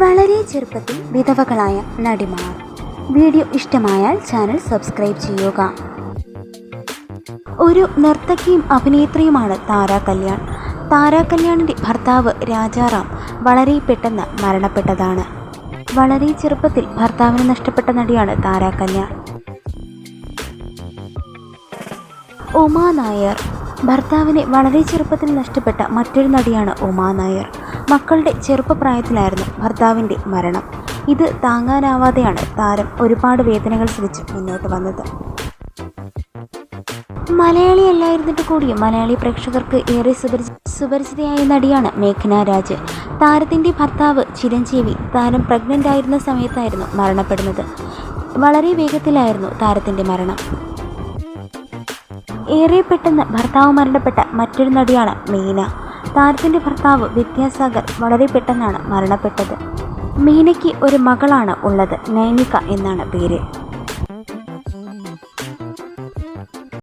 വളരെ ചെറുപ്പത്തിൽ വിധവകളായ നടിമാർ. വീഡിയോ ഇഷ്ടമായാൽ ചാനൽ സബ്സ്ക്രൈബ് ചെയ്യുക. ഒരു നർത്തകിയും അഭിനേത്രിയുമാണ് താര കല്യാൺ. താര കല്യാണിന്റെ ഭർത്താവ് രാജാറാം വളരെ പെട്ടെന്ന് മരണപ്പെട്ടതാണ്. വളരെ ചെറുപ്പത്തിൽ ഭർത്താവിന് നഷ്ടപ്പെട്ട നടിയാണ് താര കല്യാൺ. ഉമാ നായർ ഭർത്താവിനെ വളരെ ചെറുപ്പത്തിൽ നഷ്ടപ്പെട്ട മറ്റൊരു നടിയാണ് ഉമാ നായർ. മക്കളുടെ ചെറുപ്പപ്രായത്തിലായിരുന്നു ഭർത്താവിന്റെ മരണം. ഇത് താങ്ങാനാവാതെയാണ് താരം ഒരുപാട് വേദനകൾ സഹിച്ച് മുന്നോട്ട് വന്നത്. മലയാളി അല്ലായിരുന്നിട്ട് കൂടിയും മലയാളി പ്രേക്ഷകർക്ക് ഏറെ സുപരിചി സുപരിചിതയായ നടിയാണ് മേഘന രാജ്. താരത്തിന്റെ ഭർത്താവ് ചിരഞ്ജീവി താരം പ്രഗ്നന്റ് ആയിരുന്ന സമയത്തായിരുന്നു മരണപ്പെടുന്നത്. വളരെ വേഗത്തിലായിരുന്നു താരത്തിന്റെ മരണം. ഏറെ പെട്ടെന്ന് ഭർത്താവ് മരണപ്പെട്ട മറ്റൊരു നടിയാണ് മീന. താരത്തിന്റെ ഭർത്താവ് വിദ്യാസാഗർ വളരെ പെട്ടെന്നാണ് മരണപ്പെട്ടത്. മീനയ്ക്ക് ഒരു മകളാണ് ഉള്ളത്. നൈനിക എന്നാണ് പേര്.